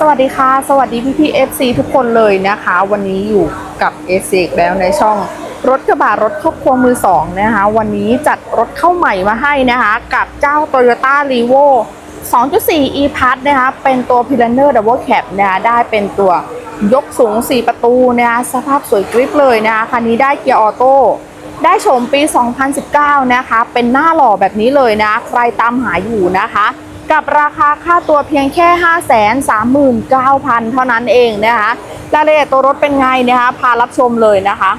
สวัสดีค่ะ สวัสดีพี่พี่ FC ทุกคนเลยนะคะ วันนี้อยู่กับเอซกแล้วในช่องรถกระบะรถครอบครัวมือสองนะคะ วันนี้จัดรถเข้าใหม่มาให้นะคะ กับเจ้า Toyota r e v o 2.4 e p a s นะคะ เป็นตัว p i l a n e r Double Cab นะคะได้เป็นตัวยกสูง 4 ประตูนะคะสภาพสวยกริปเลยนะคะคันนี้ได้เกียร์ออโต้ได้ชมปี 2019 นะคะ เป็นหน้าหล่อแบบนี้เลยนะ ใครตามหาอยู่นะคะ กับราคาค่าตัวเพียงแค่ 539,000 เท่านั้นเองนะคะรายละเอียดตัวรถเป็นไงนะคะพารับชมเลยนะคะ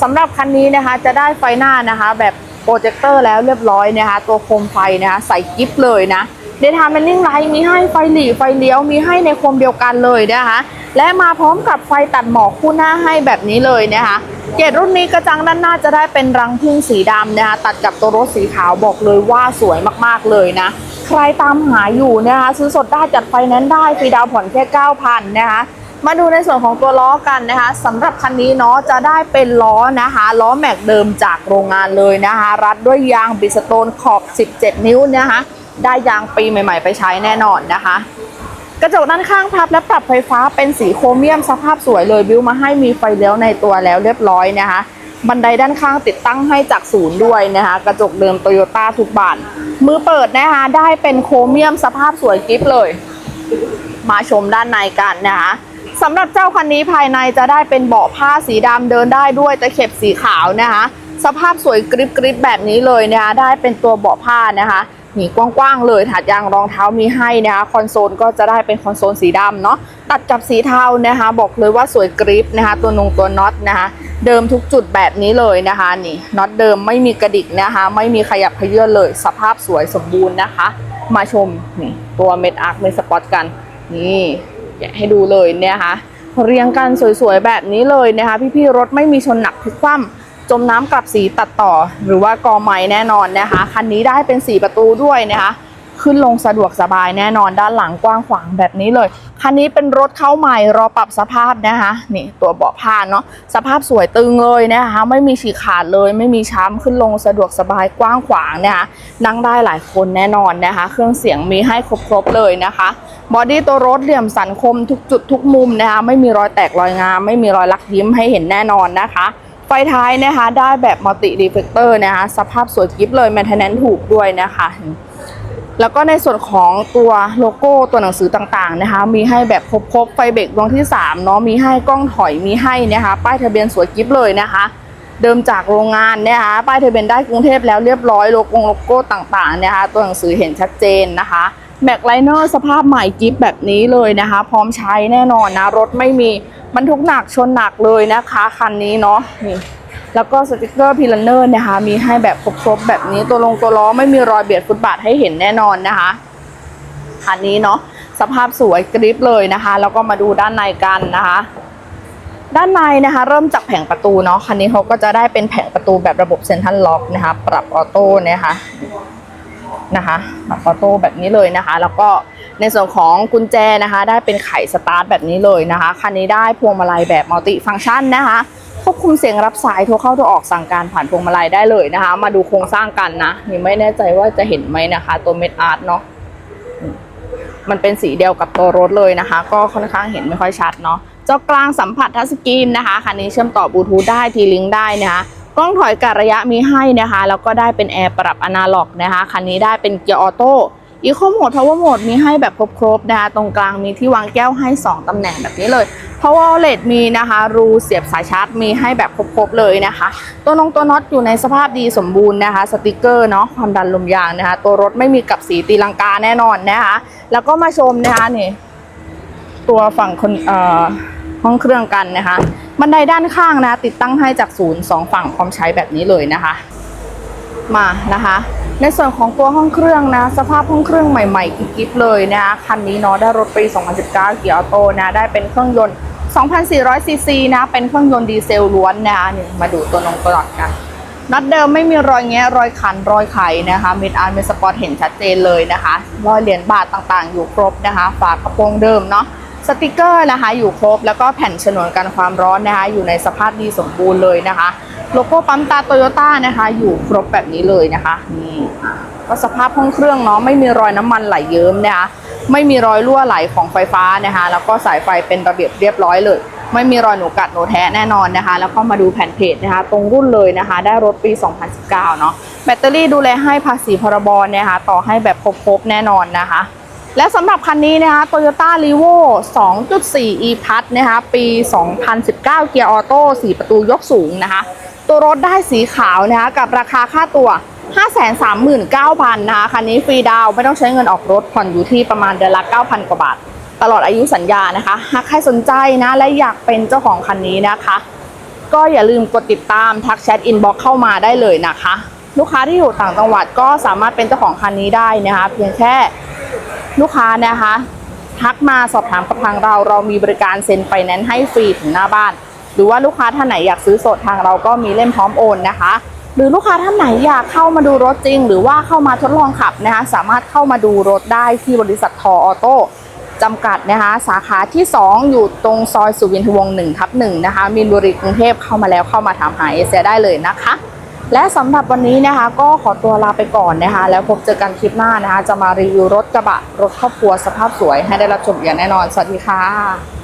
สำหรับคันนี้นะคะจะได้ไฟหน้านะคะ แบบโปรเจคเตอร์แล้วเรียบร้อยนะคะ ตัวโคมไฟนะคะใส่กิฟเลยนะเดทาเป็นลิ่งไลท์มีให้ไฟหลีไฟเลี้ยวมีให้ในโคมเดียวกันเลยนะคะ และมาพร้อมกับไฟตัดหมอกคู่หน้าให้แบบนี้เลยนะคะเกรดรุ่นนี้กระจังด้านหน้าจะได้เป็นรังพึ่งสีดำนะคะตัดกับตัวรถสีขาวบอกเลยว่าสวยมากๆเลยนะ ใครตามหาอยู่นะคะซื้อสดได้จัดไฟแนนซ์ได้ฟรีดาวผ่อนแค่ 9,000นะคะมาดูในส่วนของตัวล้อกันนะคะสำหรับคันนี้เนาะจะได้เป็นล้อนะคะล้อแม็กเดิมจากโรงงานเลยนะคะ รัดด้วยยางบิสโตนขอบ 17 นิ้วนะคะได้ยางปีใหม่ ๆ ไปใช้แน่นอนนะคะ กระจกด้านข้างพับและปรับไฟฟ้าเป็นสีโครเมียมสภาพสวยเลยบิวมาให้มีไฟเลี้ยวในตัวแล้วเรียบร้อยนะคะ บันไดด้านข้างติดตั้งให้จากศูนย์ด้วยนะคะกระจกเดิมโตโยต้าทุกบานมือเปิดนะคะได้เป็นโครเมียมสภาพสวยกิฟเลย มาชมด้านในกันนะคะสำหรับเจ้าคันนี้ภายในจะได้เป็นเบาะผ้าสีดำเดินได้ด้วยตะเข็บสีขาวนะคะ สภาพสวยกริบกริบแบบนี้เลยนะคะได้เป็นตัวเบาะผ้านะคะ นี่กว้างๆเลยถาดยางรองเท้ามีให้นะคะคอนโซลก็จะได้เป็นคอนโซลสีดำเนาะตัดกับสีเทานะคะ บอกเลยว่าสวยกริบนะคะ ตัวนงตัวน็อตนะคะ เดิมทุกจุดแบบนี้เลยนะคะนี่น็อตเดิมไม่มีกระดิกนะคะ ไม่มีขยับเขยื่อนเลย สภาพสวยสมบูรณ์นะคะ มาชมนี่ตัวเม็ดอาร์คเมดสปอตกัน นี่แกะให้ดูเลยเนี่ยนะคะเรียงกันสวยๆแบบนี้เลยนะคะ พี่ๆรถไม่มีชนหนักพลิกคว่ำ จมน้ำกลับสีตัดต่อ หรือว่ากอไม้แน่นอนนะคะ คันนี้ได้เป็นสีประตูด้วยนะคะ ขึ้นลงสะดวกสบายแน่นอนด้านหลังกว้างขวางแบบนี้เลย คันนี้เป็นรถเข้าใหม่รอปรับสภาพนะคะนี่ตัวเบาะผ้าเนาะสภาพสวยตึงเลยนะคะ ไม่มีฉีกขาดเลย ไม่มีช้ำขึ้นลงสะดวกสบายกว้างขวางนะคะนั่งได้หลายคนแน่นอนนะคะ เครื่องเสียงมีให้ครบๆเลยนะคะบอดี้ตัวรถเหลี่ยมสันคมทุกจุดทุกมุมนะคะไม่มีรอยแตกรอยงาม ไม่มีรอยลักยิ้มให้เห็นแน่นอนนะคะ ไฟท้ายนะคะ ได้แบบมัลติรีเฟกเตอร์นะคะ สภาพสวยกิฟเลยแมนเทนแนนถูกด้วยนะคะ แล้วก็ในส่วนของตัวโลโก้ตัวหนังสือต่างๆนะคะ มีให้แบบครบๆไฟเบรกดวงที่3เนาะมีให้กล้องถอยมีให้นะคะ ป้ายทะเบียนสวยกิฟเลยนะคะ เดิมจากโรงงานนะคะป้ายทะเบียนได้กรุงเทพแล้วเรียบร้อยโลโก้โลโก้ต่างๆนะคะ ตัวหนังสือเห็นชัดเจนนะคะแม็กไลเนอร์สภาพใหม่กิฟแบบนี้เลยนะคะ พร้อมใช้แน่นอนนะรถไม่มี บรรทุกหนักชนหนักเลยนะคะคันนี้เนาะนี่แล้วก็สติกเกอร์พิลเนอร์นะคะ มีให้แบบครบๆแบบนี้ตัวลงตัวล้อไม่มีรอยเบียดฟุตบาทให้เห็นแน่นอนนะคะคันนี้เนาะสภาพสวยกริปเลยนะคะ แล้วก็มาดูด้านในกันนะคะ ด้านในนะคะ เริ่มจากแผงประตูเนาะคันนี้เขาก็จะได้เป็นแผงประตูแบบระบบเซ็นทรัลล็อกนะคะ ปรับออโต้นะคะนะคะปรับออโต้แบบนี้เลยนะคะ แล้วก็ ในส่วนของกุญแจนะคะ ได้เป็นไขสตาร์ทแบบนี้เลยนะคะ คันนี้ได้พวงมาลัยแบบมัลติฟังก์ชันนะคะควบคุมเสียงรับสายโทรเข้าโทรออกสั่งการผ่านพวงมาลัยได้เลยนะคะ มาดูโครงสร้างกันนะนี่ไม่แน่ใจว่าจะเห็นไหมนะคะ ตัวเม็ดอาร์ตเนาะมันเป็นสีเดียวกับตัวรถเลยนะคะ ก็ค่อนข้างเห็นไม่ค่อยชัดเนาะเจ้ากลางสัมผัสทัชสกรีนนะคะคันนี้เชื่อมต่อบลูทูธได้ทีลิงก์ได้นะคะกล้องถอยการระยะมีให้นะคะแล้วก็ได้เป็นแอร์ปรับอนาล็อกนะคะคันนี้ได้เป็นเกียร์ออโต้ อีโคโหมดพาวเวอร์โหมดมีให้แบบครบๆนะคะตรงกลางมีที่วางแก้วให้ 2 ตำแหน่งแบบนี้เลย power outlet มีนะคะ รูเสียบสายชาร์จมีให้แบบครบๆเลยนะคะ ตัวนงตัวน็อตอยู่ในสภาพดีสมบูรณ์นะคะ สติกเกอร์เนาะความดันลมยางนะคะ ตัวรถไม่มีกับสีตีลังกาแน่นอนนะคะ แล้วก็มาชมนะคะนี่ตัวฝั่งคนเอ่อห้องเครื่องกันนะคะ บันไดด้านข้างนะ ติดตั้งให้จากศูนย์สองฝั่งพร้อมใช้แบบนี้เลยนะคะ มานะคะ ในส่วนของตัวห้องเครื่องนะ สภาพห้องเครื่องใหม่ๆกิ๊บๆเลยนะคะคันนี้เนาะได้รถปี2019เกียร์ออโต้นะได้เป็นเครื่องยนต์2,400ซีซีนะ เป็นเครื่องยนต์ดีเซลล้วนนะนี่มาดูตัวนงตัวหลักกันน็อตเดิมไม่มีรอยแงะรอยขันรอยไขนะคะมิดอาร์เมสปอร์ตเห็นชัดเจนเลยนะคะรอยเหรียญบาทต่างๆ อยู่ครบนะคะ ฝากระโปรงเดิมเนาะสติกเกอร์นะคะอยู่ครบแล้วก็แผ่นฉนวนกันความร้อนนะคะอยู่ในสภาพดีสมบูรณ์เลยนะคะ โลโก้ปั๊มตาโตโยต้านะคะ อยู่ครบแบบนี้เลยนะคะนี่ก็สภาพห้องเครื่องเนาะไม่มีรอยน้ำมันไหลเยิ้มนะคะไม่มีรอยรั่วไหลของไฟฟ้านะคะ แล้วก็สายไฟเป็นระเบียบเรียบร้อยเลย ไม่มีรอยหนูกัดหนูแท้แน่นอนนะคะ แล้วก็มาดูแผ่นเพจนะคะ ตรงรุ่นเลยนะคะ ได้รถปี 2019 เนาะแบตเตอรี่ดูแลให้ภาษีพรบนะคะ ต่อให้แบบครบๆแน่นอนนะคะและสำหรับคันนี้นะคะ Toyota r e v o 2.4 e p a s นะคะ ปี 2019 เกียร์ออโต้ 4 ประตูยกสูงนะคะ ตัวรถได้สีขาวนะคะกับราคาค่าตัว 539,000นะคะคันนี้ฟรีดาวไม่ต้องใช้เงินออกรถผ่อนอยู่ที่ประมาณเดือนละ 9,000 กว่าบาท ตลอดอายุสัญญานะคะ หากใครสนใจนะและอยากเป็นเจ้าของคันนี้นะคะ ก็อย่าลืมกดติดตามทักแชทอินบ็อกเข้ามาได้เลยนะคะ ลูกค้าที่อยู่ต่างจังหวัดก็สามารถเป็นเจ้าของคันนี้ได้นะคะเพียงแค่ลูกค้านะคะทักมาสอบถามกับทางเราเรามีบริการเซ็นไฟแนนซ์ให้ฟรีถึงหน้าบ้าน รือว่าลูกค้าท่านไหนอยากซื้อสดทางเราก็มีเล่มพร้อมโอนนะคะ หรือลูกค้าท่านไหนอยากเข้ามาดูรถจริง หรือว่าเข้ามาทดลองขับนะคะสามารถเข้ามาดูรถได้ที่บริษัททอออโต้จำกัดนะคะสาขาที่ 2 อยู่ตรงซอยสุวินทวงศ์1ทับ1นะคะมีนบุรีกรุงเทพเข้ามาแล้วเข้ามาถามหาเอเซียได้เลยนะคะ และสำหรับวันนี้นะคะก็ขอตัวลาไปก่อนนะคะ แล้วพบเจอกันคลิปหน้านะคะ จะมารีวิวรถกระบะรถครอบครัวสภาพสวยให้ได้รับชมอย่างแน่นอน สวัสดีค่ะ